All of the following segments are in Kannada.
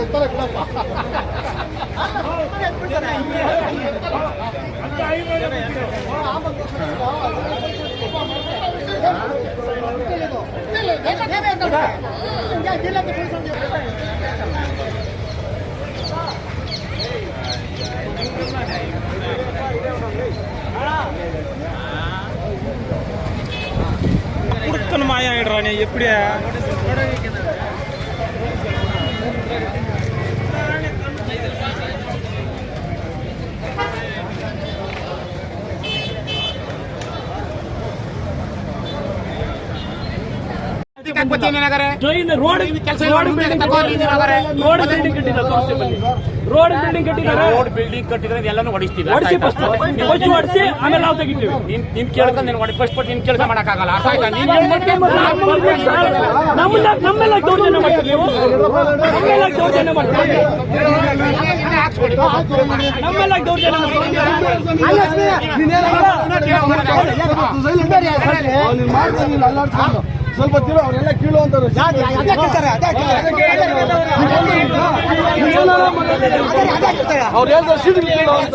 எத்தனை கிலோப்பா குடுத்தனுமாயா எப்படியா? Road road building road building ಕಟ್ಟಿದ್ದಾರೆ ರೋಡ್ ಬಿಲ್ಡಿಂಗ್ ಕಟ್ಟಿದ್ದಾರೆ. ರೋಡ್ ಬಿಲ್ಡಿಂಗ್ ಕಟ್ಟಿದ್ರೆ ಎಲ್ಲಾನು ಹೊಡಿಸ್ತೀವಿ ಹೊಡಿಸಿ ಫಸ್ಟ್ ಹೊಡಿಸಿ ಹೊಡಿಸಿ ಆಮೇಲೆ ನಾವು ತೆಗಿತೀವಿ. ನಿನ್ ನಿನ್ ಕೇಳ್ಕೊಂಡು ನೀನು ಹೊಡಿ ಫಸ್ಟ್ ಫಸ್ಟ್ ನಿನ್ ಕೆಲಸ ಮಾಡಕ್ಕಾಗಲ್ಲ. ಅರ್ಥ ಆಯ್ತಾ? ನೀನ್ ಏನ್ ಮಾಡ್ತೀಯ? ನಮ್ಮನ್ನ ನಮ್ಮೆಲ್ಲ ದೌರ್ಜನ್ಯ ಮಾಡ್ತೀವಿ ನೀವು? ನಮ್ಮೆಲ್ಲ ದೌರ್ಜನ್ಯ ಮಾಡ್ತೀವಿ ನಮ್ಮೆಲ್ಲ ದೌರ್ಜನ್ಯ ಅಲ್ಲಾಡ್ಸ್ಕೊಂಡು. ಸ್ವಲ್ಪ ತಿರು ಅವರೆಲ್ಲ ಕೀಳು ಅಂತಾರೆ ಅವ್ರು ಹೇಳ್ತಾರೆ ಸೀಟ್ ಕೀಳು ಅಂತ.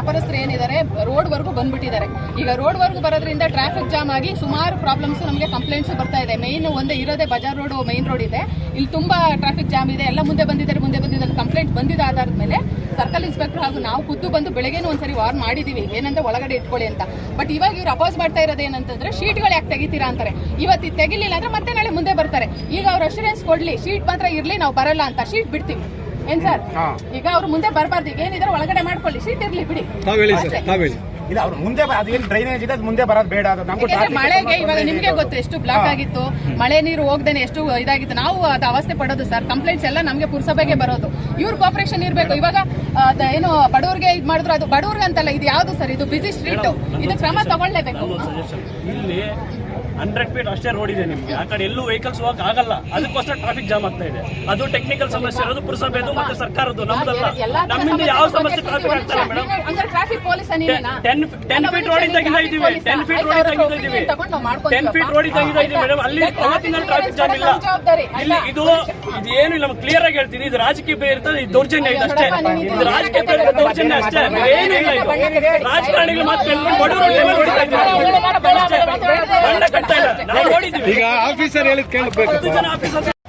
ವ್ಯಾಪಾರಸ್ಥರು ಏನಿದ್ದಾರೆ ರೋಡ್ ವರೆಗೂ ಬಂದ್ಬಿಟ್ಟಿದ್ದಾರೆ. ಈಗ ರೋಡ್ ವರೆಗೂ ಬರೋದ್ರಿಂದ ಟ್ರಾಫಿಕ್ ಜಾಮ್ ಆಗಿ ಸುಮಾರು ಪ್ರಾಬ್ಲಮ್ಸ್ ನಮಗೆ ಕಂಪ್ಲೇಂಟ್ಸ್ ಬರ್ತಾ ಇದೆ. ಮೇನ್ ಒಂದೇ ಇರೋದೇ ಬಜಾರ್ ರೋಡ್ ಮೈನ್ ರೋಡ್ ಇದೆ. ಇಲ್ಲಿ ತುಂಬಾ ಟ್ರಾಫಿಕ್ ಜಾಮ್ ಇದೆ. ಎಲ್ಲ ಮುಂದೆ ಬಂದಿದ್ದಾರೆ ಮುಂದೆ ಬಂದಿದ್ದಾರೆ ಕಂಪ್ಲೇಂಟ್ ಬಂದಿದ್ದ ಆಧಾರದ ಮೇಲೆ ಸರ್ಕಲ್ ಇನ್ಸ್ಪೆಕ್ಟರ್ ಹಾಗೂ ನಾವು ಖುದ್ದು ಬಂದು ಬೆಳಗ್ಗೆನೂ ಒಂದ್ಸರಿ ವಾರ್ ಮಾಡಿದೀವಿ. ಏನಂತ ಒಳಗಡೆ ಇಟ್ಕೊಳ್ಳಿ ಅಂತ. ಬಟ್ ಇವಾಗ ಇವ್ರು ಅಪೋಸ್ ಮಾಡ್ತಾ ಇರೋದು ಏನಂತಂದ್ರೆ ಶೀಟ್ಗಳು ಯಾಕೆ ತೆಗಿತೀರಾ ಅಂತಾರೆ. ಇವತ್ತು ತೆಗಿಲಿಲ್ಲ ಅಂದ್ರೆ ಮತ್ತೆ ನಾಳೆ ಮುಂದೆ ಬರ್ತಾರೆ. ಈಗ ಅವ್ರು ಅಶ್ಯೂರೆನ್ಸ್ ಕೊಡ್ಲಿ ಶೀಟ್ ಮಾತ್ರ ಇರ್ಲಿ, ನಾವು ಬರಲ್ಲ ಅಂತ. ಶೀಟ್ ಬಿಡ್ತೀವಿ. ಏನ್ ಸರ್? ಈಗ ಅವ್ರು ಮುಂದೆ ಬರಬಾರ್ದು. ಈಗ ಏನಿದ್ರೆ ಒಳಗಡೆ ಮಾಡ್ಕೊಳ್ಳಿ. ಸೀಟ್ ಇರ್ಲಿ ಬಿಡಿ. ಇಲ್ಲ ಅವ್ರು ಮುಂದೆ ಅದು ಅದೇನ್ ಡ್ರೈನೇಜ್ ಇದೆ ಅದು ಮುಂದೆ ಬರೋದು ಬೇಡ ಅದು ನಮ್ಗೂ ಯಾಕಂದ್ರೆ ಮಳೆಗೆ ಇವಾಗ ನಿಮ್ಗೆ ಗೊತ್ತು ಎಷ್ಟು ಬ್ಲಾಕ್ ಆಗಿತ್ತು? ಮಳೆ ನೀರು ಹೋಗ್ದೇನೆ ಎಷ್ಟು ಇದಾಗಿತ್ತು? ನಾವು ಅದು ಅವಸ್ಥೆ ಪಡೋದು ಸರ್. ಕಂಪ್ಲೇಂಟ್ಸ್ ಎಲ್ಲ ನಮ್ಗೆ ಪುರಸಭೆಗೆ ಬರೋದು. ಇವ್ರ ಕೋಪರೇಷನ್ ಇರಬೇಕು. ಇವಾಗ ಏನು ಬಡವ್ರಿಗೆ ಇದು ಮಾಡಿದ್ರು ಅದು ಬಡವ್ರಿಗೆ ಅಂತಲ್ಲ ಇದು ಯಾವ್ದು ಸರ್? ಇದು ಬಿಸಿ ಸ್ಟ್ರೀಟ್ ಇದು ಕ್ರಮ ತಗೊಳ್ಳೇಬೇಕು. ಇಲ್ಲಿ ಹಂಡ್ರೆಡ್ ಫೀಟ್ ಅಷ್ಟೇ ರೋಡ್ ಇದೆ ನಿಮ್ಗೆ. ಆ ಕಡೆ ಎಲ್ಲೂ ವೆಹಿಕಲ್ಸ್ ಹೋಗಕ್ ಆಗಲ್ಲ. ಅದಕ್ಕೋಸ್ಕರ ಟ್ರಾಫಿಕ್ ಜಾಮ್ ಆಗ್ತಾ ಇದೆ. ಅದು ಟೆಕ್ನಿಕಲ್ ಸಮಸ್ಯೆ ಇರೋದು ಪುರಸಭೆದು ಮತ್ತೆ ಸರ್ಕಾರದ್ದು. ನಮ್ದಲ್ಲ. ನಮ್ಮಿಂದ ಯಾವ ಸಮಸ್ಯೆ ಟ್ರಾಫಿಕ್ ಮೇಡಮ್? ಟ್ರಾಫಿಕ್ ಪೊಲೀಸ್ ನೀವೇನಾ ಟೆನ್ ಟೆನ್ ಫೀಟ್ ರೋಡ್ ತೆಗಿತಾ ಇದೀವಿ ಟೆನ್ ಫೀಟ್ ರೋಡ್ ತೆಗಿತಾ ಇದೀವಿ ಟೆನ್ ಫೀಟ್ ರೋಡ್ ತೆಗಿತಾ ಇದೀವಿ ಮೇಡಮ್ ಅಲ್ಲಿ ಅವತ್ತಿನ ಟ್ರಾಫಿಕ್ ಜಾಮ್ ಇಲ್ಲ. ಇಲ್ಲಿ ಇದು ಇದು ಏನು ಇಲ್ಲ ಕ್ಲಿಯರ್ ಆಗಿ ಹೇಳ್ತೀನಿ. ಇದು ರಾಜಕೀಯ ಬೇರೆ ಇರ್ತದೆ ಇದು ದೌರ್ಜನ್ಯ ಇದೆ ಅಷ್ಟೇ. ಇದು ರಾಜಕೀಯ ಬೇರೆ ಇರ್ತದೆ, ದೌರ್ಜನ್ಯ ಅಷ್ಟೇ. ಏನು ಇಲ್ಲ ಇದು. ರಾಜಕಾರಣಿಗಳು ಮತ್ತೆ ಬಡವರು ಹೊಡಿತಾ ಇದ್ದಾರೆ. ಬಣ್ಣ ಕಟ್ತಾ ಇಲ್ಲ. ನಾವು ನೋಡಿದ್ದೀವಿ. ಈಗ ಆಫೀಸರ್ ಹೇಳಿದ್ ಕೇಳಬೇಕು.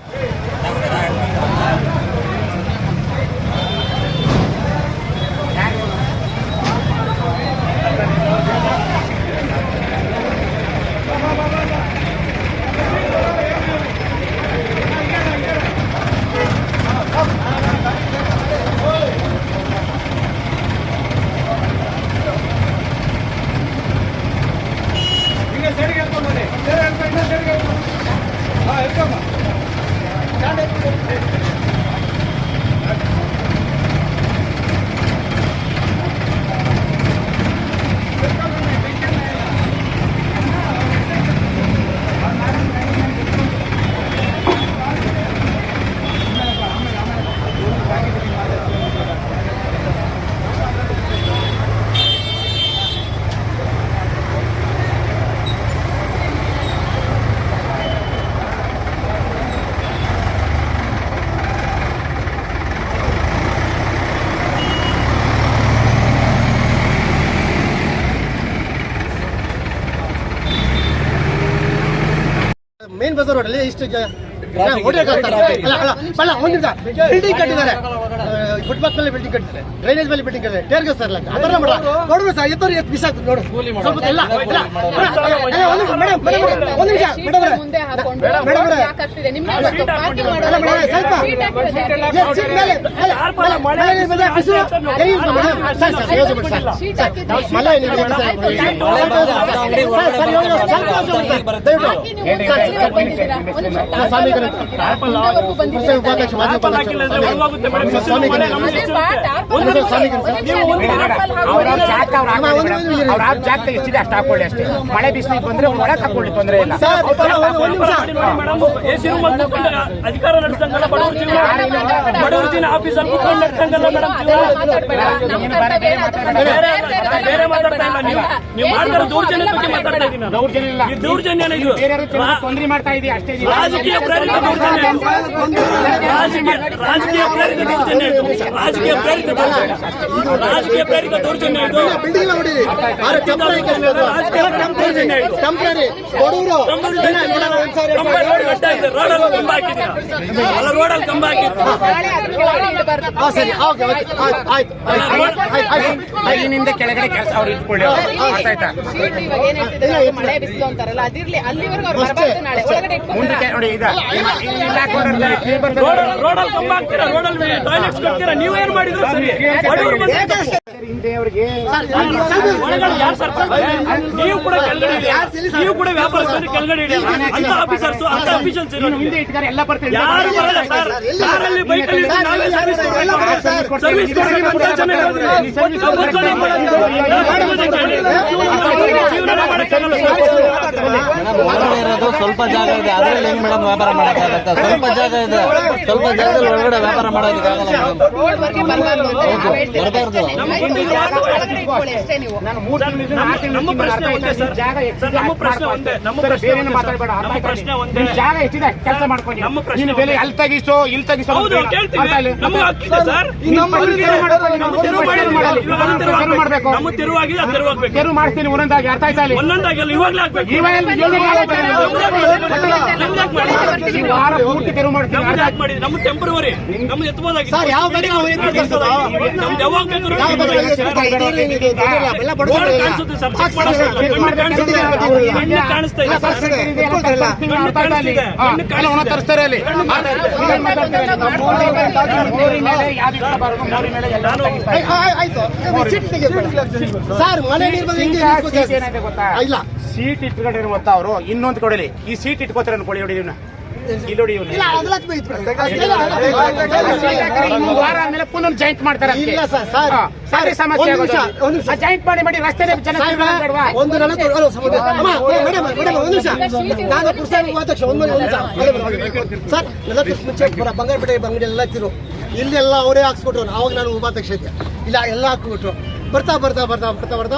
ಹತ್ತು ಜನ ಆಫೀಸರ್ ಮೇನ್ ಬಜಾರ್ ರೋಡಲ್ಲಿ ಇಷ್ಟು ಬಿಲ್ಡಿಂಗ್ ಕಟ್ಟಿದ್ದಾರೆ. ಫುಟ್ಪಾತ್ ಮೇಲೆ ಬಿಲ್ಡಿಂಗ್ ಕಟ್ಟಿದ್ದಾರೆ ಡ್ರೈನೇಜ್ ಮೇಲೆ ಬಿಲ್ಡಿಂಗ್ ಕಟ್ತಾರೆ ಟೇರ್ಗೆ ಸರ್ ಮಾಡ ನೋಡ್ರಿ ಸರ್ ಎತ್ತವ್ರು ಎತ್ತು ನೋಡು ಸ್ವಲ್ಪ ಒಂದು ನಿಮಿಷ ಮೇಡಮ್ ಮೇಡಮ್ ಮೇಡಮ್. ಯಾಕೆ ಆಗ್ತಿದೆ? ಮೇಡಮ್, ಸ್ವಲ್ಪ. ಮೇಡಮ್. ಒಂದು ನಿಮಿಷ ಸರ್, ಸ್ವಾಮಿ ಅವ್ರ. ಜಾಗ ಎಷ್ಟಿದೆ ಅಷ್ಟು ಹಾಕೊಳ್ಳಿ ಅಷ್ಟೇ. ಮಳೆ ಬಿಸಿಲಿಗೆ ಬಂದ್ರೆ ಒಳಗೆ ಹಾಕೊಳ್ಳಿ ತೊಂದರೆ ಇಲ್ಲ. ಅಧಿಕಾರ ನಡೆಸಂಗಲ್ಲ ಬಡವ್ರ ಜೀವನ ಬಡವ್ರ ಜೀವನ ಆಫೀಸಲ್ಲಿ ಕೂತ್ಕೊಂಡು ನಡೆಸಂಗಲ್ಲ ಮೇಡಮ್ ಬೇರೆ ಬೇರೆ ಬೇರೆ ಮಾತಾಡ್ತಾ ಇಲ್ಲ ನೀವು. ನೀವು ಮಾಡ್ತಾರೆ ದೌರ್ಜನ್ಯ ಬಗ್ಗೆ ಮಾತಾಡ್ತಾ ಇದ್ದೀನಿ. ನಾನು. ದೌರ್ಜನ್ಯ ಇಲ್ಲ. ಈ ದೌರ್ಜನ್ಯನ ಇದು? ಬೇರೆಯವರು ತೊಂದರೆ ಮಾಡ್ತಾ ಇದೀವಿ ಅಷ್ಟೇ. ರಾಜಕೀಯ ಪ್ರೇರಿತ ದೌರ್ಜನ್ಯ. ರಾಜಕೀಯ ರಾಜಕೀಯ ಪ್ರೇರಿತ ದೌರ್ಜನ್ಯ ಇದು. ರಾಜಕೀಯ ಪ್ರೇರಿತ ದೌರ್ಜನ್ಯ ರಾಜಕೀಯ ಪ್ರೇರಿತ ದೌರ್ಜನ್ಯ ಇದು. ಬಿಲ್ಡಿಂಗ್ ನೋಡಿ. ದೌರ್ಜನ್ಯ ಇದು. ಟೆಂಪರರಿ. ರೋಡಲ್ಲಿ ಕಂಬ ಹಾಕಿದ್ದೀರಾ? ಅಲ್ಲ ರೋಡಲ್ಲಿ ಕಂಬ ಕೆಳಗಡೆ ಸರಿ. ಓಕೆ ಆಯ್ತು ಕೆಳಗಡೆ ಕೆಲಸ ಅವ್ರು ಇಟ್ಕೊಳ್ಳಿ ಆಯ್ತಾ? ಮಳೆ ಬಿಸಿಲು ಅಂತಾರಲ್ಲ ಅದಿರ್ಲಿ ಅಲ್ಲಿವರೆಗೂ ಅವ್ರು ಬರಬಾರ್ದು ನಾಳೆ. ಒಳಗಡೆ ಮುಂದಕ್ಕೆ ನೋಡಿ ರೋಡಲ್ಲಿ ಕಂಬ ಹಾಕ್ತೀರಾ? ರೋಡಲ್ಲಿ ಟಾಯ್ಲೆಟ್ಸ್ ಕಟ್ತೀರಾ ನೀವೇನ್ ಮಾಡಿದ್ರು ಸರಿ. ಹಿಂದೆ ಅವರಿಗೆ ಒಳಗಡೆ ಯಾರು ಸರ್ ನೀವು ಕೂಡ ಕೆಳಗಡೆ ನೀವು ಕೂಡ ವ್ಯಾಪಾರಸ್ಥರು ಕೆಳಗಡೆ ಇಡಿ ಅಂತ ಆಫೀಸರ್ಸ್ ಅಂತ ಅಫಿಷಿಯಲ್ಸ್ ಇರೋದು ಹಿಂದೆ ಇಟ್ಟಿದ್ದಾರೆ ಎಲ್ಲ ಬರ್ತಾರೆ ಯಾರು ಬರಲ್ಲ ಸರ್ ಕಾರಲ್ಲಿ ಬೈಕಲ್ಲಿ ನಾವೇ ಸರ್ವಿಸ್. ಸರ್ವಿಸ್ ಇರೋದು ಸ್ವಲ್ಪ ಜಾಗ ಇದೆ ಅದರಲ್ಲಿ ಹೆಂಗ್ ಮೇಡಮ್ ವ್ಯಾಪಾರ ಮಾಡಕ್ಕಾಗತ್ತೆ ಸ್ವಲ್ಪ ಜಾಗ ಇದೆ ಸ್ವಲ್ಪ ಜಾಗದಲ್ಲಿ ಒಳಗಡೆ ವ್ಯಾಪಾರ ಮಾಡೋದಕ್ಕಾಗಲ್ಲ ಮೇಡಮ್ ಬರಬಾರ್ದು ಜಾಗ ಎಷ್ಟಿದೆ ಕೆಲಸ ಮಾಡ್ಕೊಂಡು ನಮ್ಮ ಪ್ರಶ್ನೆ ನೀನು ಬೆಲೆ. ಅಲ್ಲಿ ತೆಗಿಸೋ ಇಲ್ಲಿ ತೆಗಿಸೋ ಮಾಡ್ಬೇಕು. ಮಾಡ್ತೀನಿ ಒಂದೊಂದಾಗಿ. ಅರ್ಥ ಆಯ್ತಾ ಇಲ್ಲಿ? ವಾರ ಪೂರ್ತಿ ತೆರವು ಮಾಡ್ತೀನಿ ನಮ್ದು ಟೆಂಪರವರಿ ನಮ್ದು? ಯಾವಾಗ ಬೇಕಾದ್ರೂ ಸರ್. ಮನೆ ಇಲ್ಲ. ಸೀಟ್ ಇಟ್ಕೊಂಡಿರುವಂತ ಅವರು ಇನ್ನೊಂದು ಕೊಡಲಿ. ಈ ಸೀಟ್ ಇಟ್ಕೋತಾರೆ ಅನ್ಕೊಳ್ಳಿ ನೋಡಿ ಇಲ್ಲಿ ಇಲ್ಲ ಅದೆಲ್ಲ ತೆಗಿತು. ಇನ್ನೊಂದು ವಾರ ಆದ್ಮೇಲೆ ಪುನಃ ಜಾಯಿಂಟ್ ಮಾಡ್ತಾರೆ ಅದಕ್ಕೆ. ಇಲ್ಲ ಸರ್ ಸರ್ ಹಾ, ಅದೇ ಸಮಸ್ಯೆ ಒಂದು ನಿಮಿಷ ಆಗೋದು. ಒಂದು ನಿಮಿಷ ಆ ಜಾಯಿಂಟ್ ಮಾಡಿ ಮಾಡಿ ರಸ್ತೆ ಜನ ಸಾಹೇಬ್ರ, ಬೇಡವಾ? ಒಂದು ನಲವತ್ತು ಅಲ್ಲ, ಸಮುದ್ರ. ಅಮ್ಮ, ಮೇಡಮ್ ಮೇಡಮ್ ಒಂದು ನಿಮಿಷ ನಾನು ಪುಸ್ತಕ ಉಪಾಧ್ಯಕ್ಷ ಒಂದು ಒಂದು ನಿಮಿಷ ಸರ್ ನಲವತ್ತು ವರ್ಷ ಮುಂಚೆ ಬರ ಬಂಗಾರಪೇಟೆ ಬಂಗಡಿ ಎಲ್ಲ ಹಚ್ಚಿರು ಇಲ್ಲೆಲ್ಲ ಅವರೇ ಹಾಕ್ಸ್ಬಿಟ್ರು ಅವಾಗ ನಾನು ಉಪಾಧ್ಯಕ್ಷ ಇದ್ದೆ ಇಲ್ಲ ಎಲ್ಲ ಹಾಕ್ಬಿಟ್ರು ಬರ್ತಾ ಬರ್ತಾ ಬರ್ತಾ ಬರ್ತಾ ಬರ್ತಾ